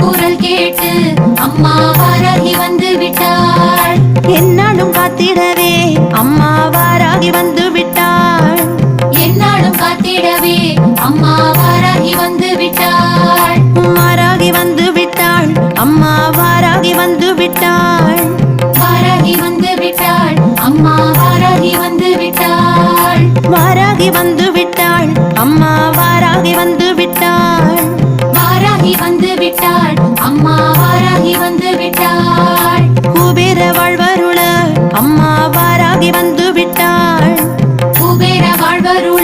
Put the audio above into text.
குரல் கேட்டு அம்மா வாராகி வந்து விட்டாள். என்னாலும் காத்திடவே அம்மா வாராகி வந்து விட்டாள். என்னாலும் காத்திடவே அம்மா வாராகி வந்து விட்டாள். வாராகி வந்து விட்டாள் அம்மா வாராகி வந்து விட்டாள். வாராகி வந்து விட்டாள் அம்மா வாராகி வந்து விட்டாள். வாராகி வந்து விட்டாள் அம்மா வாராகி வந்து விட்டாள். வாராகி வந்து விட்டாள் அம்மா வாராகி வந்து விட்டாள் குபேர வாழ்வருள அம்மா வாராகி வந்து விட்டாள் குபேர வாழ்வருள